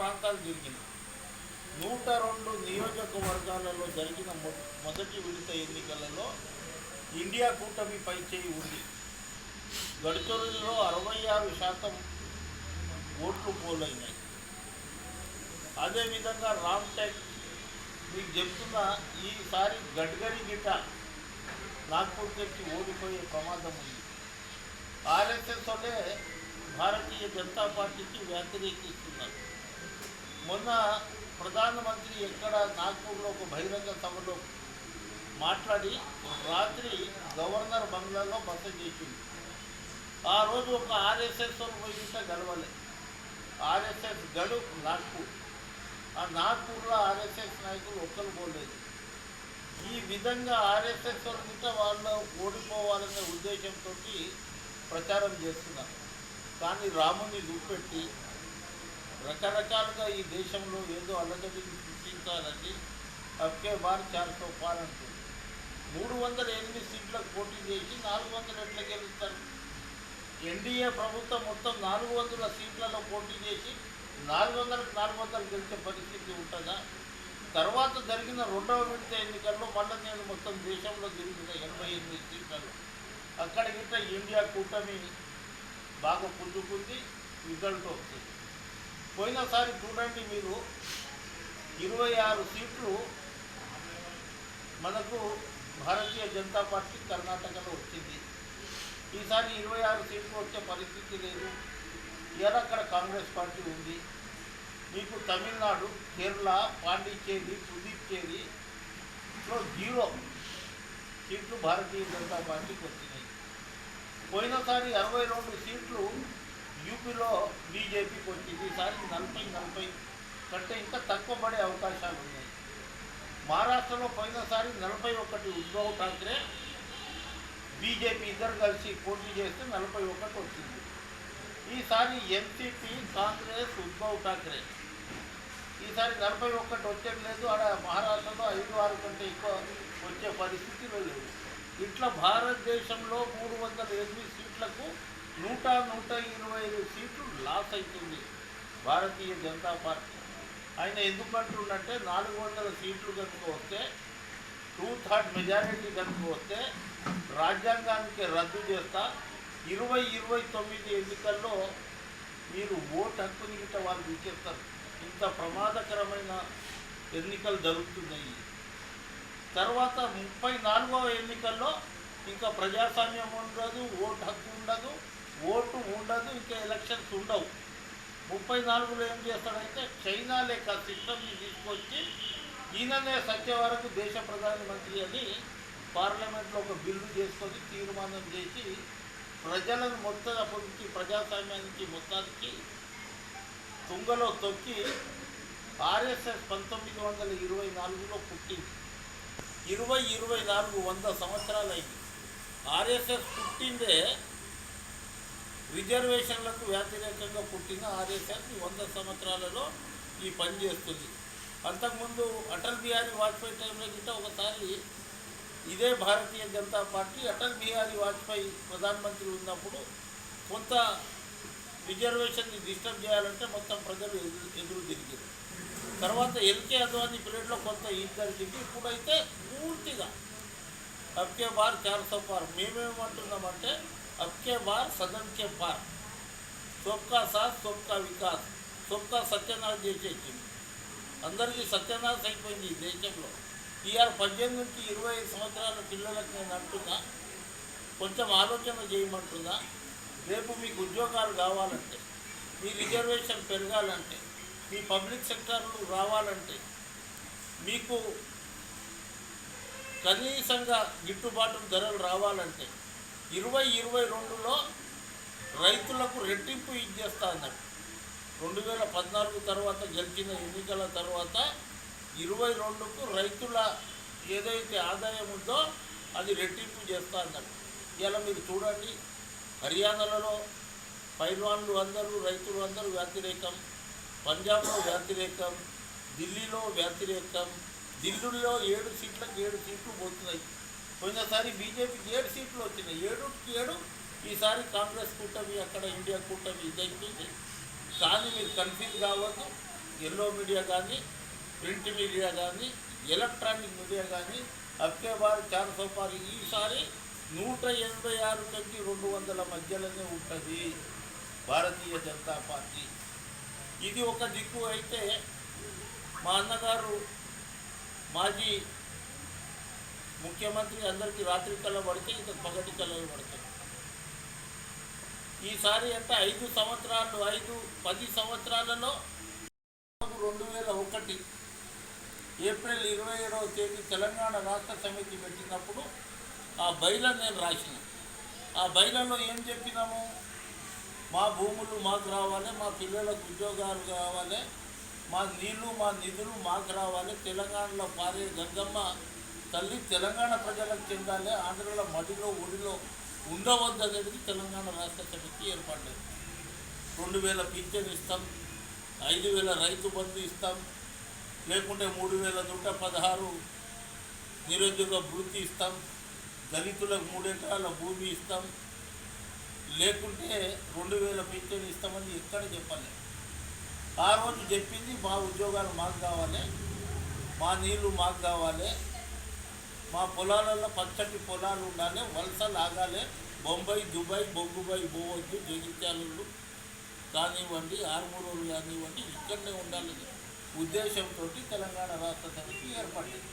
ప్రాంతాలు జరిగింది నూట రెండు నియోజకవర్గాలలో జరిగిన మొ మొదటి విడత ఎన్నికలలో ఇండియా కూటమి పై చేయి ఉంది. గడ్కరీలో అరవై ఆరు శాతం ఓట్లు పోలైనాయి. అదేవిధంగా రామ్ టెక్ మీకు చెప్తున్న ఈసారి గడ్కరీ గిట్ట నాగ్పూర్ నుంచి ఓడిపోయే ప్రమాదం ఉంది. ఆర్ఎస్ఎస్ వాళ్ళే భారతీయ జనతా పార్టీకి వ్యతిరేకిస్తున్నారు. మొన్న ప్రధానమంత్రి ఎక్కడ నాగ్పూర్లో ఒక బహిరంగ సభలో మాట్లాడి రాత్రి గవర్నర్ బంగ్లాలో బస చేసింది ఆ రోజు ఒక ఆర్ఎస్ఎస్ ఉపయోగిస్తే గడవలే. ఆర్ఎస్ఎస్ గడు నాగ్పూర్. ఆ నాగ్పూర్లో ఆర్ఎస్ఎస్ నాయకులు ఒక్కరు పోలేదు ఈ విధంగా ఆర్ఎస్ఎస్ గిట్ట వాళ్ళు ఓడిపోవాలనే ఉద్దేశంతో ప్రచారం చేస్తున్నారు. కానీ రాముని చూపెట్టి రకరకాలుగా ఈ దేశంలో ఏదో అల్లగడ్డిని సృష్టించాలని అబ్కే బార్ చార్తో పార్ అంటుంది మూడు వందల ఎనిమిది సీట్లకు పోటీ చేసి నాలుగు వందల ఎట్లా గెలుస్తారు? ఎన్డీఏ ప్రభుత్వం మొత్తం నాలుగు వందల సీట్లలో పోటీ చేసి నాలుగు వందలకు నాలుగు వందలు గెలిచే పరిస్థితి ఉంటుందా? తర్వాత జరిగిన రెండవ విడత ఎన్నికల్లో మళ్ళీ నేను మొత్తం దేశంలో జరిగిన ఎనభై ఎనిమిది సీట్లలో అక్కడ గిట్ట ఇండియా కూటమి బాగా పుంజుకుంది రిజల్ట్ వస్తుంది. పోయినసారి చూడండి మీరు ఇరవై ఆరు సీట్లు మనకు భారతీయ జనతా పార్టీ కర్ణాటకలో వచ్చింది. ఈసారి ఇరవై ఆరు సీట్లు వచ్చే పరిస్థితి లేదు. ఇలా కాంగ్రెస్ పార్టీ ఉంది. మీకు తమిళనాడు కేరళ పాండిచ్చేరి పుదుచ్చేరిలో జీరో సీట్లు భారతీయ జనతా పార్టీకి వచ్చినాయి. పోయినసారి అరవై రెండు సీట్లు బీజేపీకి వచ్చింది ఈసారి నలభై నలభై కంటే ఇంకా తక్కువ పడే అవకాశాలు ఉన్నాయి. మహారాష్ట్రలో పోయినసారి నలభై ఒకటి ఉద్ధవ్ ఠాక్రే బీజేపీ ఇద్దరు కలిసి పోటీ చేస్తే నలభై ఒకటి వచ్చింది. ఈసారి ఎంపీపీ కాంగ్రెస్ ఉద్ధవ్ ఠాక్రే. ఈసారి నలభై ఒక్కటి వచ్చేది లేదు. ఆడ మహారాష్ట్రలో ఐదు ఆరు కంటే ఎక్కువ వచ్చే పరిస్థితిలో లేదు. ఇట్లా భారతదేశంలో మూడు వందల ఎనిమిది సీట్లకు నూట నూట ఇరవై ఐదు సీట్లు లాస్ అవుతుంది భారతీయ జనతా పార్టీ. ఆయన ఎందుకు అంటుండంటే నాలుగు వందల సీట్లు కనుక వస్తే టూ థర్డ్ మెజారిటీ కనుక వస్తే రాజ్యాంగానికి రద్దు చేస్తా ఇరవై ఇరవై తొమ్మిది ఎన్నికల్లో మీరు ఓటు హక్కుని గిట్ట వాళ్ళు ఇచ్చేస్తారు ఇంత ప్రమాదకరమైన ఎన్నికలు జరుగుతున్నాయి. తర్వాత ముప్పై నాలుగవ ఎన్నికల్లో ఇంకా ప్రజాస్వామ్యం ఉండదు ఓటు హక్కు ఉండదు. ఓటు ఉండదు ఇంకా ఎలక్షన్స్ ఉండవు. ముప్పై నాలుగులో ఏం చేస్తాడంటే చైనా లేక సిస్టమ్ని తీసుకొచ్చి ఈయననే సత్య వరకు దేశ ప్రధానమంత్రి అని పార్లమెంట్లో ఒక బిల్లు చేసుకొని తీర్మానం చేసి ప్రజలను మొత్తం అప్పటికి ప్రజాస్వామ్యానికి మొత్తానికి తుంగలో తొక్కి ఆర్ఎస్ఎస్ పంతొమ్మిది వందల ఇరవై నాలుగులో పుట్టింది. ఇరవై ఇరవై నాలుగు వంద సంవత్సరాలు ఆర్ఎస్ఎస్ పుట్టిందే రిజర్వేషన్లకు వ్యతిరేకంగా పుట్టిన ఆర్ఎస్ఎస్ వంద సంవత్సరాలలో ఈ పని చేస్తుంది. అంతకుముందు అటల్ బిహారీ వాజ్పేయి టైంలో గిట్ట ఒకసారి ఇదే భారతీయ జనతా పార్టీ అటల్ బిహారీ వాజ్పేయి ప్రధానమంత్రి ఉన్నప్పుడు కొంత రిజర్వేషన్ని డిస్టర్బ్ చేయాలంటే మొత్తం ప్రజలు ఎదురు ఎదురు తిరిగారు. తర్వాత ఎల్కే అద్వానీ పీరియడ్లో కొంత ఇది జరిగింది. ఇప్పుడైతే పూర్తిగా అబ్కే బార్ చార్ సో పార్ మేమేమంటున్నామంటే అబ్కే బార్ సదన్ కే పార్ సొక్కా సాత్ సొక్కా వికాస్ సొక్కా సత్యనారాయణ చేసేసింది అందరికీ సత్యనాథ్ అయిపోయింది ఈ దేశంలో ఇవాళ పద్దెనిమిది నుంచి ఇరవై ఐదు సంవత్సరాల పిల్లలకు నేను అంటున్నా కొంచెం ఆలోచన చేయమంటున్నా రేపు మీకు ఉద్యోగాలు కావాలంటే మీ రిజర్వేషన్ పెరగాలంటే మీ పబ్లిక్ సెక్టార్లు రావాలంటే మీకు కనీసంగా గిట్టుబాటు ధరలు రావాలంటే ఇరవై ఇరవై రెండులో రైతులకు రెట్టింపు ఇచ్చేస్తా అన్నాడు రెండు వేల పద్నాలుగు తర్వాత గెలిచిన ఎన్నికల తర్వాత ఇరవై రెండుకు రైతుల ఏదైతే ఆదాయం ఉందో అది రెట్టింపు చేస్తా అన్నాడు ఇలా మీరు చూడండి హర్యానాలలో పైల్వాన్లు అందరూ రైతులు అందరూ వ్యతిరేకం పంజాబ్లో వ్యతిరేకం ఢిల్లీలో వ్యతిరేకం ఢిల్లీలో ఏడు సీట్లకు ఏడు సీట్లు పోతున్నాయి. పోయినసారి బీజేపీకి ఏడు సీట్లు వచ్చినాయి. ఏడుకి ఏడు. ఈసారి కాంగ్రెస్ కూటమి అక్కడ ఇండియా కూటమి ఇదైపోయింది కానీ మీరు కన్ఫ్యూజ్ కావద్దు. ఎల్లో మీడియా కానీ ప్రింట్ మీడియా కానీ ఎలక్ట్రానిక్ మీడియా కానీ అక్కే బార్ చార్ సోపారి ఈసారి నూట ఎనభై ఆరు నుంచి రెండు వందల మధ్యలోనే ఉంటుంది భారతీయ జనతా పార్టీ. ఇది ఒక దిక్కు అయితే మా అన్నగారు మాజీ ముఖ్యమంత్రి అందరికీ రాత్రి కళ్ళ పడితే ఇక పగటి కళ్ళలు పడతాయి. ఈసారి అంటే ఐదు సంవత్సరాలు ఐదు పది సంవత్సరాలలో రెండు వేల ఒకటి ఏప్రిల్ ఇరవై ఏడవ తేదీ తెలంగాణ రాష్ట్ర సమితి పెట్టినప్పుడు ఆ బైలను నేను రాసిన. ఆ బైలలో ఏం చెప్పినాము? మా భూములు మాకు రావాలి మా పిల్లలకు ఉద్యోగాలు కావాలి మా నీళ్ళు మా నిధులు మాకు రావాలి తెలంగాణలో పారే గంగమ్మ తల్లి తెలంగాణ ప్రజలకు చెందాలి ఆంధ్రలో మడిలో ఒడిలో ఉండవద్దు అనేది తెలంగాణ రాష్ట్ర సమితి ఏర్పడ్డది రెండు వేల పింఛన్ ఇస్తాం ఐదు వేల రైతు బంధు ఇస్తాం లేకుంటే మూడు వేల నూట పదహారు నిరుద్యోగ వృత్తి ఇస్తాం దళితులకు మూడు ఎకరాల భూమి ఇస్తాం లేకుంటే రెండు వేల పింఛన్ ఇస్తామని ఎక్కడ చెప్పాలి? ఆ రోజు చెప్పింది మా ఉద్యోగాలు మాకు కావాలి మా నీళ్ళు మాకు కావాలి మా పొలాలలో పచ్చటి పొలాలు ఉండాలి వలస లాగాలే బొంబాయి దుబాయ్ బొంగుబాయి పోవద్దు జగిత్యాలు కానివ్వండి ఆర్మూరులు కానివ్వండి ఇక్కడనే ఉండాలని ఉద్దేశంతో తెలంగాణ రాష్ట్ర సమితి ఏర్పడింది.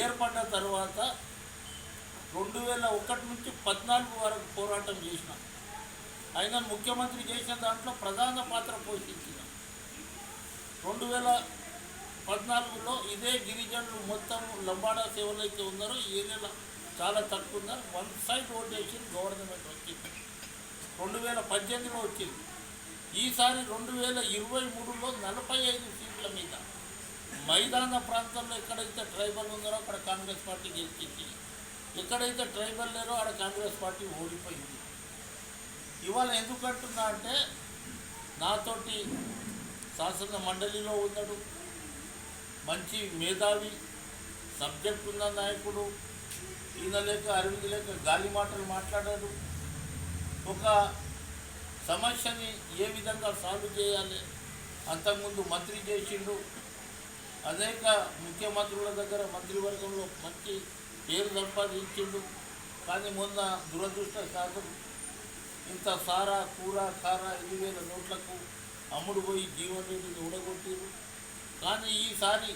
ఏర్పడ్డ తర్వాత రెండు వేల ఒకటి నుంచి పద్నాలుగు వరకు పోరాటం చేసిన. ఆయన ముఖ్యమంత్రి చేసిన దాంట్లో ప్రధాన పాత్ర పోషించిన. రెండు వేల పద్నాలుగులో ఇదే గిరిజనులు మొత్తం లంబాడా సేవలు అయితే ఉన్నారో ఏరియా ఏరియాలో చాలా తక్కువ ఉన్నారు వన్ సైడ్ ఓటేసి గవర్నమెంట్ వచ్చింది. రెండు వేల పద్దెనిమిదిలో వచ్చింది. ఈసారి రెండు వేల ఇరవై మూడులో నలభై ఐదు సీట్ల మీద. మైదాన ప్రాంతంలో ఎక్కడైతే ట్రైబల్ ఉందో అక్కడ కాంగ్రెస్ పార్టీ గెలిచింది. ఎక్కడైతే ట్రైబల్ లేరో అక్కడ కాంగ్రెస్ పార్టీ ఓడిపోయింది. ఇవాళ ఎందుకంటున్నా అంటే నాతోటి శాసన మండలిలో ఉన్నాడు మంచి మేధావి సబ్జెక్ట్ ఉన్న నాయకుడు ఈయన లేక అరవింద్ లేక గాలి మాటలు మాట్లాడాడు. ఒక సమస్యని ఏ విధంగా సాల్వ్ చేయాలి? అంతకుముందు మంత్రి చేసిండు. అనేక ముఖ్యమంత్రుల దగ్గర మంత్రివర్గంలో మంచి పేరు సంపాదించిండు. కానీ మొన్న దురదృష్టశాతం ఇంత సారా కూర కార ఐదు వేల నోట్లకు అమ్ముడు పోయి జీవన్ రెడ్డిని ఊడగొట్టిరు కానీ ఈసారి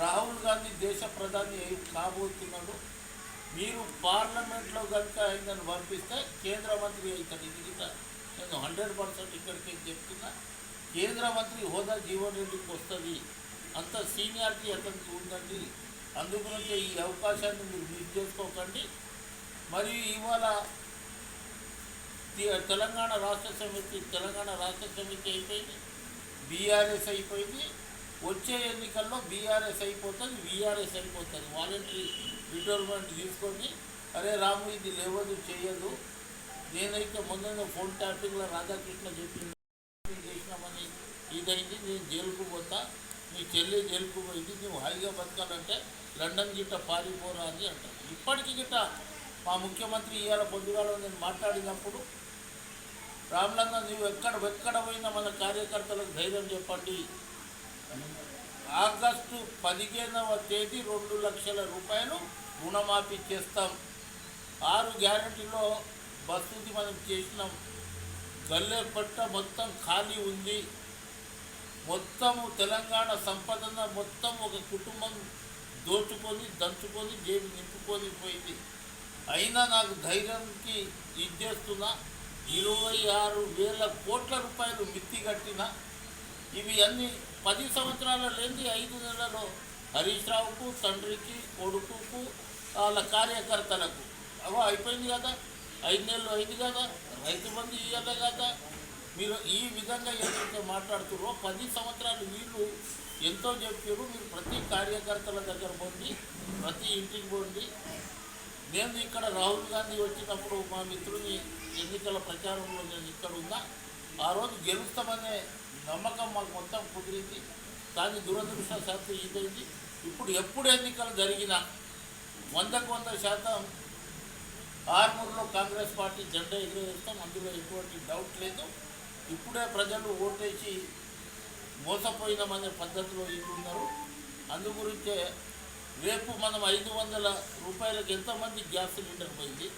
రాహుల్ గాంధీ దేశ ప్రధాని కాబోతున్నాడు. మీరు పార్లమెంట్లో కనుక ఆయనను పంపిస్తే కేంద్ర మంత్రి అవుతాడు. ఇది నేను హండ్రెడ్ పర్సెంట్ ఇక్కడికి చెప్తున్నా. కేంద్ర మంత్రి హోదా జీవన్ రెడ్డికి వస్తుంది. అంత సీనియారిటీ అతనికి ఉందండి. అందుగురించి ఈ అవకాశాన్ని మీరు మిస్ చేసుకోకండి. మరి ఇవాళ తెలంగాణ రాష్ట్ర సమితి తెలంగాణ రాష్ట్ర సమితి అయిపోయింది. బీఆర్ఎస్ అయిపోయింది. వచ్చే ఎన్నికల్లో బీఆర్ఎస్ అయిపోతుంది వీఆర్ఎస్ అయిపోతుంది. వాలంటరీ రిటైర్మెంట్ తీసుకొని అరే రాము ఇది లేవదు చేయదు. నేనైతే ముందు ఫోన్ ట్యాపింగ్లో రాధాకృష్ణ చెప్పింది చేసినామని ఇదైంది నేను జైలుకు పోతా. నీ చెల్లి జైలుకు పోయింది నువ్వు హాయిగా బతకాలంటే లండన్ గిట్ట పారిపోరా అని అంటారు. ఇప్పటికి గిట్ట మా ముఖ్యమంత్రి ఇవాళ పొద్దుగాల నేను మాట్లాడినప్పుడు రామలంగా నువ్వు ఎక్కడ ఎక్కడ పోయినా మన కార్యకర్తలకు ధైర్యం చెప్పండి. ఆగస్టు పదిహేనవ తేదీ రెండు లక్షల రూపాయలు రుణమాఫీ చేస్తాం. ఆరు గ్యారెంటీలో బస్సుది మనం చేసినాం. గల్లెపట్ట మొత్తం ఖాళీ ఉంది. మొత్తము తెలంగాణ సంపదన మొత్తం ఒక కుటుంబం దోచుకొని దంచుకొని జేబు నింపుకొని పోయింది. అయినా నాకు ధైర్యానికి ఇచ్చేస్తున్న ఇరవై ఆరు వేల కోట్ల రూపాయలు మిత్తి కట్టిన ఇవి అన్ని పది సంవత్సరాల లేని ఐదు నెలలో హరీష్ రావుకు తండ్రికి కొడుకుకు వాళ్ళ కార్యకర్తలకు. అవో అయిపోయింది కదా? ఐదు నెలలు అయింది కదా? రైతు బంధు ఇవ్వాలి కదా? మీరు ఈ విధంగా ఏదైతే మాట్లాడుతున్నారో పది సంవత్సరాలు వీళ్ళు ఎంతో చెప్పారు. మీరు ప్రతి కార్యకర్తల దగ్గర పోండి ప్రతి ఇంటికి పోండి. నేను ఇక్కడ రాహుల్ గాంధీ వచ్చినప్పుడు మా మిత్రుని ఎన్నికల ప్రచారంలో నేను ఇక్కడ ఉన్నా. ఆ రోజు గెలుస్తామనే నమ్మకం మాకు మొత్తం కుదిరింది. కానీ దురదృష్టశాత్తు ఇదైంది ఇప్పుడు ఎప్పుడు ఎన్నికలు జరిగినా వందకు వంద శాతం ఆర్మూర్లో కాంగ్రెస్ పార్టీ జెండా ఎగురవేస్తాం. అందులో ఎటువంటి డౌట్ లేదు. ఇప్పుడే ప్రజలు ఓటేసి మోసపోయినామనే పద్ధతిలో ఇల్లు ఉన్నారు అందు రేపు మనం ఐదు వందల రూపాయలకు ఎంతమంది గ్యాస్ సిలిండర్ పోయింది?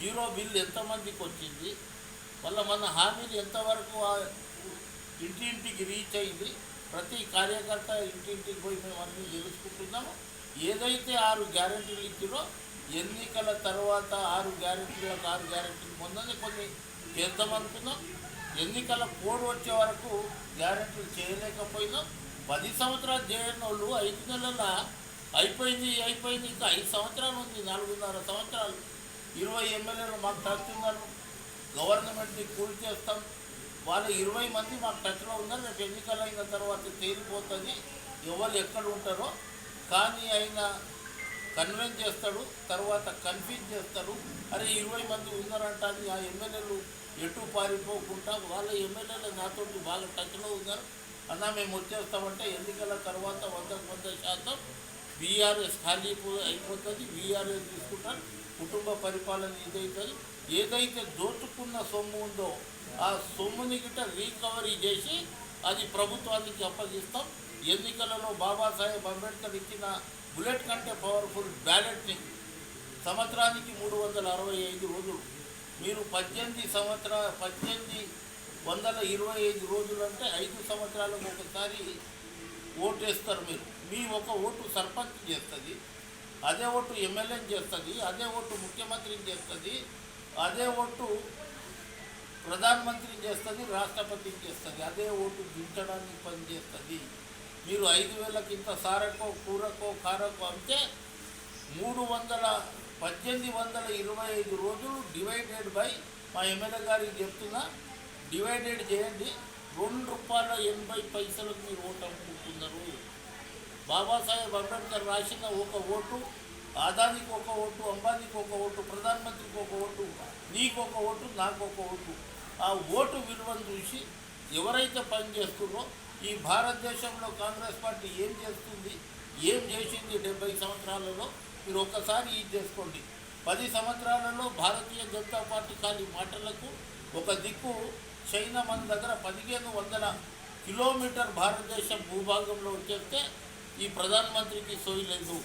జీరో బిల్ ఎంతమందికి వచ్చింది? మళ్ళీ మన హామీలు ఎంతవరకు ఇంటింటికి రీచ్ అయింది. ప్రతి కార్యకర్త ఇంటింటికి పోయి మేము అన్నీ తెలుసుకుంటున్నాము. ఏదైతే ఆరు గ్యారెంటీలు ఇచ్చిరో ఎన్నికల తర్వాత ఆరు గ్యారెంటీలకు ఆరు గ్యారెంటీలు పొందని కొన్ని చేద్దామనుకున్నాం ఎన్నికల కోడ్ వచ్చే వరకు గ్యారెంటీలు చేయలేకపోయినాం. పది సంవత్సరాలు చేయని వాళ్ళు ఐదు నెలల అయిపోయింది అయిపోయింది ఇంకా ఐదు సంవత్సరాలు ఉంది నాలుగున్నర సంవత్సరాలు. ఇరవై ఎమ్మెల్యేలు మాకు తగ్గుతున్నారు గవర్నమెంట్ని కూల్ చేస్తాం. వాళ్ళు ఇరవై మంది మాకు టచ్లో ఉన్నారు. రేపు ఎన్నికలు అయిన తర్వాత తేలిపోతుంది. ఎవరు ఎక్కడ ఉంటారో కానీ ఆయన కన్విన్స్ చేస్తాడు తర్వాత కన్ఫ్యూజ్ చేస్తాడు. అరే ఇరవై మంది ఉన్నారంట అని ఆ ఎమ్మెల్యేలు ఎటు పారిపోకుండా వాళ్ళ ఎమ్మెల్యేలు నాతో బాగా టచ్లో ఉన్నారు. అన్న మేము వచ్చేస్తామంటే ఎన్నికల తర్వాత వందకు వంద శాతం బీఆర్ఎస్ ఖాళీ అయిపోతుంది. బీఆర్ఎస్ తీసుకుంటారు. కుటుంబ పరిపాలన ఇదవుతుంది ఏదైతే దోచుకున్న సొమ్ము ఉందో ఆ సొమ్ముని గిట్ట రీకవరీ చేసి అది ప్రభుత్వానికి అప్పగిస్తాం. ఎన్నికలలో బాబాసాహెబ్ అంబేద్కర్ ఇచ్చిన బుల్లెట్ కంటే పవర్ఫుల్ బ్యాలెట్ని సంవత్సరానికి మూడు వందల అరవై ఐదు రోజులు. మీరు పద్దెనిమిది సంవత్సర పద్దెనిమిది వందల ఇరవై ఐదు రోజులు అంటే ఐదు సంవత్సరాలకు ఒకసారి ఓటు వేస్తారు మీరు. మీ ఒక ఓటు సర్పంచ్ చేస్తుంది అదే ఓటు ఎమ్మెల్యేని చేస్తుంది అదే ఓటు ముఖ్యమంత్రిని చేస్తుంది అదే ఓటు ప్రధానమంత్రి చేస్తుంది రాష్ట్రపతి చేస్తుంది. అదే ఓటు దించడానికి పనిచేస్తుంది మీరు ఐదు వేలకి ఇంత సారకో కూరకో కారకో అంటే మూడు వందల పద్దెనిమిది వందల ఇరవై ఐదు రోజులు డివైడెడ్ బై మా ఎమ్మెల్యే గారికి చెప్తున్నా డివైడెడ్ చేయండి. రెండు రూపాయల ఎనభై పైసలకు మీరు ఓటు అమ్ముకుంటున్నారు. బాబాసాహెబ్ అంబేద్కర్ రాసిన ఒక ఓటు ఆదానికి ఒక ఓటు అంబానీకి ఒక ఓటు ప్రధానమంత్రికి ఒక ఓటు నీకు ఒక ఓటు నాకు ఒక ఓటు. ఆ ఓటు విలువను చూసి ఎవరైతే పనిచేస్తున్నారో ఈ భారతదేశంలో కాంగ్రెస్ పార్టీ ఏం చేస్తుంది ఏం చేసింది డెబ్బై సంవత్సరాలలో? మీరు ఒక్కసారి ఇది చేసుకోండి. పది సంవత్సరాలలో భారతీయ జనతా పార్టీ ఖాళీ మాటలకు ఒక దిక్కు చైనా మన దగ్గర పదిహేను వందల కిలోమీటర్ భారతదేశం భూభాగంలో వచ్చేస్తే ఈ ప్రధానమంత్రికి సోయి లేదు.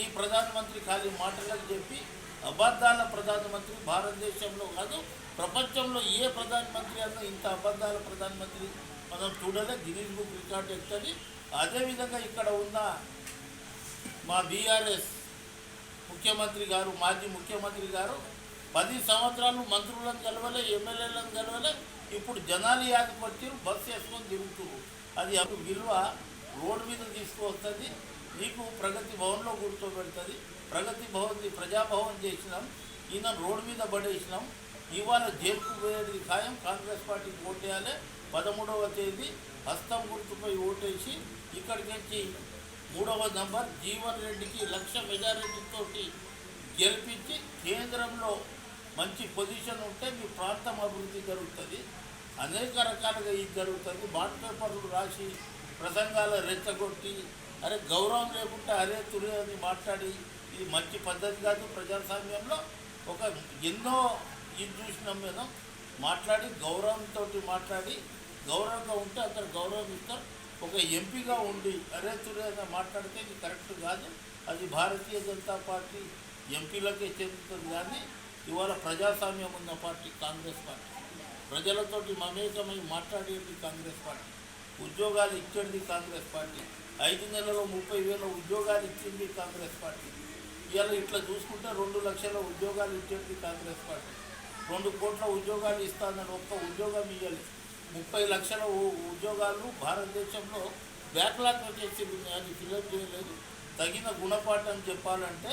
ఈ ప్రధానమంత్రి ఖాళీ మాటలకు చెప్పి అబద్ధాల ప్రధానమంత్రి భారతదేశంలో కాదు ప్రపంచంలో ఏ ప్రధానమంత్రి అన్న ఇంత అబద్ధాల ప్రధానమంత్రి మనం చూడలే. గిన్నీస్ బుక్ రికార్డ్ ఎక్కని అదేవిధంగా ఇక్కడ ఉన్న మా బీఆర్ఎస్ ముఖ్యమంత్రి గారు మాజీ ముఖ్యమంత్రి గారు పది సంవత్సరాలు మంత్రులను గెలవలే ఎమ్మెల్యేలను కలవలే ఇప్పుడు జనాలు యాదకి వచ్చారు బస్సు వేసుకొని తిరుగుతున్నారు. అది అప్పుడు విలువ రోడ్డు మీద తీసుకువస్తుంది. నీకు ప్రగతి భవన్లో కూర్చోబెడుతుంది. ప్రగతి భవన్ ప్రజాభవన్ చేసినాం. ఈయన రోడ్డు మీద పడేసినాం. ఇవాళ జైలుకు పోయేది ఖాయం. కాంగ్రెస్ పార్టీకి ఓటేయాలి. పదమూడవ తేదీ హస్తం గుర్తుపై ఓటేసి ఇక్కడికి వచ్చి మూడవ నంబర్ జీవన్ రెడ్డికి లక్ష మెజారిటీతో గెలిపించి కేంద్రంలో మంచి పొజిషన్ ఉంటే మీ ప్రాంతం అభివృద్ధి జరుగుతుంది. అనేక రకాలుగా ఇది జరుగుతుంది. బాట్ పేపర్లు రాసి ప్రసంగాలు రెచ్చగొట్టి అరే గౌరవం లేకుండా అరే తురే అని మాట్లాడి ఇది మంచి పద్ధతి కాదు ప్రజాస్వామ్యంలో. ఒక ఎన్నో ఇది చూసినాం మేము మాట్లాడి గౌరవంతో మాట్లాడి గౌరవంగా ఉంటే అతను గౌరవం ఇస్తారు. ఒక ఎంపీగా ఉండి అరే తురే అని మాట్లాడితే ఇది కరెక్ట్ కాదు. అది భారతీయ జనతా పార్టీ ఎంపీలకే చెందుతుంది కానీ ఇవాళ ప్రజాస్వామ్యం ఉన్న పార్టీ కాంగ్రెస్ పార్టీ. ప్రజలతోటి మమేకమై మాట్లాడేది కాంగ్రెస్ పార్టీ. ఉద్యోగాలు ఇచ్చేది కాంగ్రెస్ పార్టీ. ఐదు నెలలో ముప్పై వేల ఉద్యోగాలు ఇచ్చింది కాంగ్రెస్ పార్టీ. ఇవాళ ఇట్లా చూసుకుంటే రెండు లక్షల ఉద్యోగాలు ఇచ్చేది కాంగ్రెస్ పార్టీ. రెండు కోట్ల ఉద్యోగాలు ఇస్తానని ఒక్క ఉద్యోగం ఇవ్వాలి ముప్పై లక్షల ఉద్యోగాలు భారతదేశంలో బ్యాక్లాగ్ వచ్చేసి అది ఫిల్అప్ చేయలేదు. తగిన గుణపాఠం చెప్పాలంటే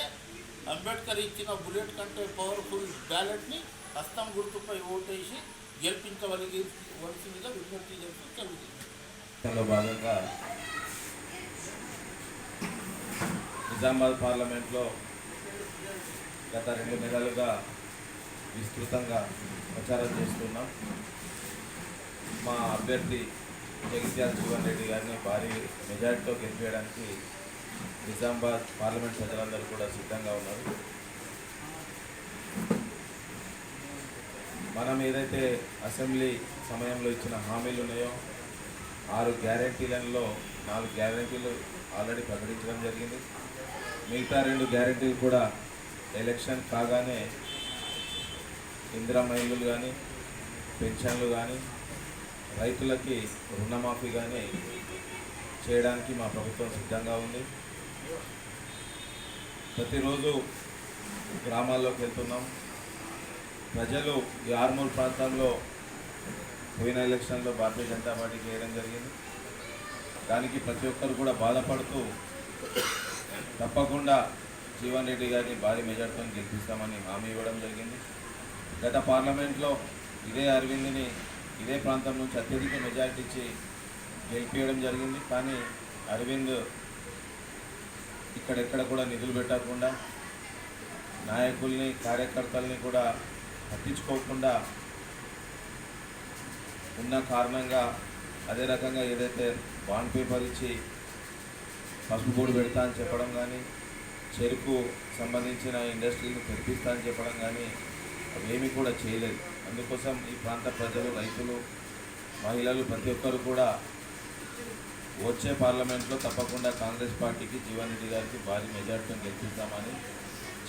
అంబేద్కర్ ఇచ్చిన బుల్లెట్ కంటే పవర్ఫుల్ బ్యాలెట్ని హస్తం గుర్తుపై ఓటేసి గెలిపించవలసి వలసిందిగా విజ్ఞప్తి చేస్తూ జరుగుతుంది భాగంగా నిజామాబాద్ పార్లమెంట్లో గత రెండు నెలలుగా విస్తృతంగా ప్రచారం చేస్తున్నాం. మా అభ్యర్థి జగిత్యాల జీవన్ రెడ్డి గారిని భారీ మెజార్టీతో గెలిపేయడానికి నిజామాబాద్ పార్లమెంట్ ప్రజలందరూ కూడా సిద్ధంగా ఉన్నారు. మనం ఏదైతే అసెంబ్లీ సమయంలో ఇచ్చిన హామీలు ఉన్నాయో ఆరు గ్యారంటీలలో నాలుగు గ్యారంటీలు ఆల్రెడీ ప్రకటించడం జరిగింది. మిగతా రెండు గ్యారెంటీలు కూడా ఎలక్షన్ కాగానే ఇందిరా మహిళలు కానీ పెన్షన్లు కానీ రైతులకి రుణమాఫీ కానీ చేయడానికి మా ప్రభుత్వం సిద్ధంగా ఉంది. ప్రతిరోజు గ్రామాల్లోకి వెళ్తున్నాం. ప్రజలు ఈ ఆర్మూర్ ప్రాంతంలో పోయిన ఎలక్షన్లో భారతీయ జనతా పార్టీ చేయడం జరిగింది. దానికి ప్రతి ఒక్కరు కూడా బాధపడుతూ తప్పకుండా జీవన్ రెడ్డి గారిని భారీ మెజార్టీతో గెలిపిస్తామని హామీ ఇవ్వడం జరిగింది. గత పార్లమెంట్లో ఇదే అరవింద్ని ఇదే ప్రాంతం నుంచి అత్యధిక మెజార్టీ ఇచ్చి గెలిపించడం జరిగింది. కానీ అరవింద్ ఇక్కడెక్కడ కూడా నిధులు పెట్టకుండా నాయకుల్ని కార్యకర్తల్ని కూడా పట్టించుకోకుండా ఉన్న కారణంగా అదే రకంగా ఏదైతే బాండ్ పేపర్ ఇచ్చి పసుపు బోర్డు పెడతా అని చెప్పడం కానీ చెరుకు సంబంధించిన ఇండస్ట్రీని తెరిపిస్తా అని చెప్పడం కానీ అవేమీ కూడా చేయలేదు. అందుకోసం ఈ ప్రాంత ప్రజలు రైతులు మహిళలు ప్రతి ఒక్కరు కూడా వచ్చే పార్లమెంట్లో తప్పకుండా కాంగ్రెస్ పార్టీకి జీవన్ రెడ్డి గారికి భారీ మెజార్టీని గెలిపిస్తామని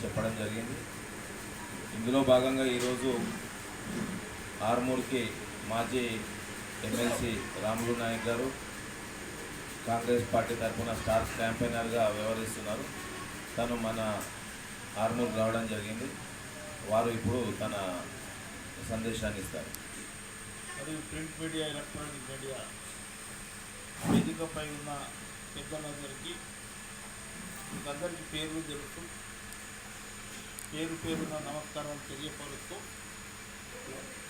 చెప్పడం జరిగింది. ఇందులో భాగంగా ఈరోజు ఆర్మూర్కి మాజీ ఎమ్మెల్సీ రాములు నాయక్ గారు కాంగ్రెస్ పార్టీ తరఫున స్టార్ క్యాంపెయినర్గా వ్యవహరిస్తున్నారు. తను మన ఆర్మూర్ రావడం జరిగింది. వారు ఇప్పుడు తన సందేశాన్ని ఇస్తారు. మరియు ప్రింట్ మీడియా ఎలక్ట్రానిక్ మీడియా వేదికపై ఉన్న పెద్దలందరికీ మీకందరికీ పేర్లు తెలుసు పేరు పేరున నమస్కారం తెలియపరుస్తూ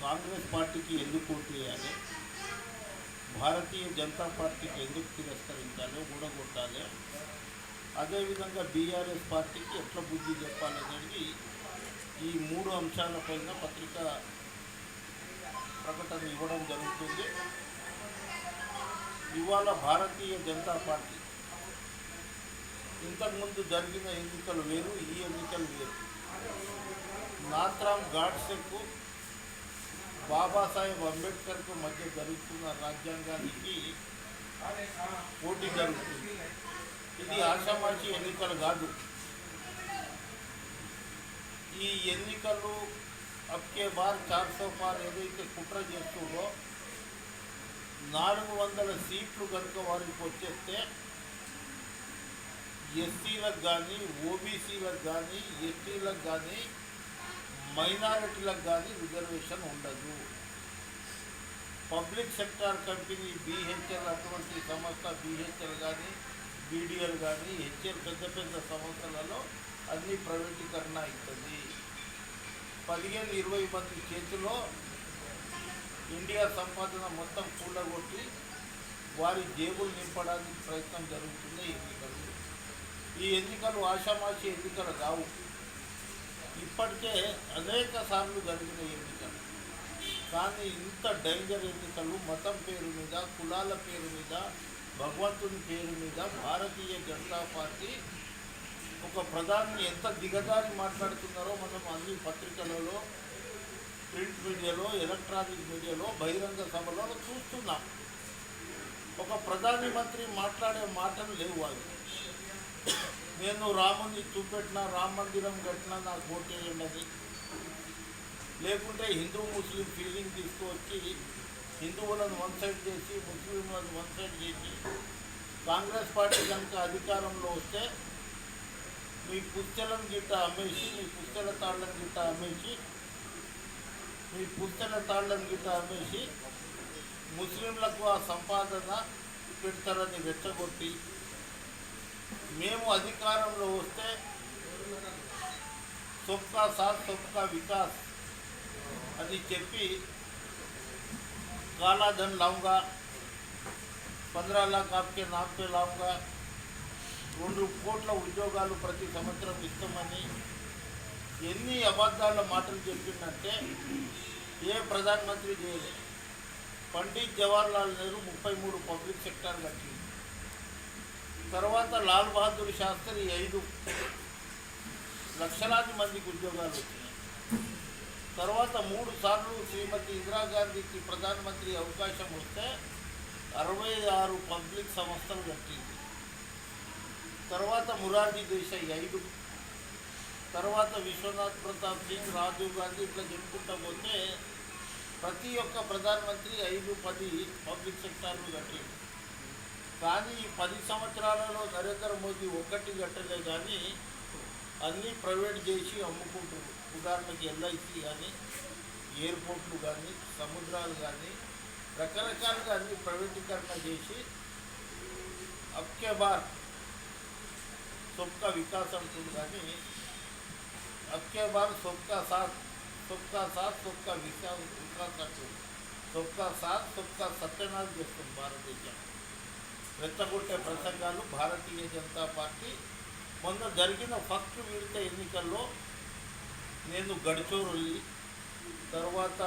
కాంగ్రెస్ పార్టీకి ఎందుకు ఓటు వేయాలి? భారతీయ జనతా పార్టీకి ఎందుకు తిరస్కరించాలో ఊడగొట్టాలి. అదేవిధంగా బీఆర్ఎస్ పార్టీకి ఎట్లా బుద్ధి చెప్పాలనేది ఈ మూడు అంశాలపైన పత్రిక ప్రకటన ఇవ్వడం జరుగుతుంది. ఇవాళ భారతీయ జనతా పార్టీ ఇంతకుముందు జరిగిన ఎన్నికలు వేరు ఈ ఎన్నికలు వేరు. నాత్రామ్ గాడ్సెకు బాబాసాహెబ్ అంబేద్కర్కు మధ్య జరుగుతున్న రాజ్యాంగానికి పోటీ జరుగుతుంది. ఇది ఆషామాషి ఎన్నికలు కాదు. ఈ ఎన్నికలు అప్కే బార్ చార్ సో ఏదైతే కుట్ర చేస్తుందో నాలుగు వందల సీట్లు కనుక వారికి వచ్చేస్తే ఎస్సీలకు కానీ ఓబీసీలకు కానీ ఎస్టీలకు కానీ మైనారిటీలకు కానీ రిజర్వేషన్ ఉండదు. పబ్లిక్ సెక్టార్ కంపెనీ బీహెచ్ఎల్ అటువంటి సంస్థ బీహెచ్ఎల్ కానీ బీడీఎల్ కానీ హెచ్ఎల్ పెద్ద పెద్ద సంస్థలలో అన్ని ప్రైవేటీకరణ అవుతుంది పదిహేను ఇరవై మంది చేతిలో ఇండియా సంపాదన మొత్తం కూడగొట్టి వారి జేబులు నింపడానికి ప్రయత్నం జరుగుతుంది ఎన్నికలు. ఈ ఎన్నికలు ఆషామాషి ఎన్నికలు కావు. ఇప్పటికే అనేక సార్లు జరిగిన ఎన్నికలు. కానీ ఇంత డేంజర్ ఎన్నికలు మతం పేరు మీద కులాల పేరు మీద భగవంతుని పేరు మీద భారతీయ జనతా పార్టీ ఒక ప్రధాని ఎంత దిగజారి మాట్లాడుతున్నారో మనం అన్ని పత్రికలలో ప్రింట్ మీడియాలో ఎలక్ట్రానిక్ మీడియాలో బహిరంగ సభలో చూస్తున్నాం. ఒక ప్రధాని మంత్రి మాట్లాడే మాటలు లేవు అవి నేను రాముని చూపెట్టిన రామ మందిరం కట్టినా నాకు ఓటేయండి అని లేకుంటే హిందూ ముస్లిం ఫీలింగ్ తీసుకువచ్చి హిందువులను వన్ సైడ్ చేసి ముస్లింలను వన్ సైడ్ చేసి కాంగ్రెస్ పార్టీ కనుక అధికారంలో వస్తే మీ పుస్తెలను గిట్ట అమ్మేసి మీ పుస్తెల తాళ్ళను గిట్ట అమ్మేసి మీ పుస్తెల తాళ్ళను గిట్ట అమ్మేసి ముస్లింలకు ఆ సంపాదన పెడతారని వెచ్చగొట్టి మేము అధికారంలో వస్తే సొక్కా సాత్ సొప్కా వికాస్ అది చెప్పి కాలాధన్ లావుగా పంద్రా లాక్ ఆప్కే నామ్ పే రెండు కోట్ల ఉద్యోగాలు ప్రతి సంవత్సరం ఇస్తామని ఎన్ని అబద్ధాల మాటలు చెప్పిందంటే ఏ ప్రధానమంత్రి చేయలేదు పండిత్ జవహర్లాల్ నెహ్రూ ముప్పై మూడు పబ్లిక్ సెక్టార్ కట్టింది తర్వాత లాల్ బహదూర్ శాస్త్రి ఐదు లక్షలాది మందికి ఉద్యోగాలు వచ్చినాయి. తర్వాత మూడు సార్లు శ్రీమతి ఇందిరాగాంధీకి ప్రధానమంత్రి అవకాశం వస్తే అరవై ఆరు పబ్లిక్ సంస్థలు కట్టింది. తర్వాత మురార్జీ దేశాయి ఐదు. తర్వాత విశ్వనాథ్ ప్రతాప్ సింగ్ రాజీవ్ గాంధీ ఇట్లా చెప్పుకుంటా పోతే ప్రతి ఒక్క ప్రధానమంత్రి ఐదు పది పబ్లిక్ సెక్టార్లు కట్టింది. కానీ ఈ పది సంవత్సరాలలో నరేంద్ర మోదీ ఒక్కటి కట్టలే కానీ అన్నీ ప్రైవేట్ చేసి అమ్ముకుంటున్నారు. ఉదాహరణకి ఎల్ఐసి కానీ ఎయిర్పోర్ట్లు కానీ సముద్రాలు కానీ రకరకాలుగా అన్ని ప్రైవేటీకరణ చేసి అబ్కే బార్ సొక్క వికాస్ అంటుంది కానీ అబ్కే బార్ సొక్క సాత్ సొక్క సాత్ సొక్క వికాస్ వికాస్ అంటుంది సొక్క సాత్ సొక్క సత్యనాథ్ చేస్తుంది భారతదేశం. రెచ్చగొట్టే ప్రసంగాలు భారతీయ జనతా పార్టీ మొన్న జరిగిన ఫస్ట్ విడత ఎన్నికల్లో నేను గడిచోరు తర్వాత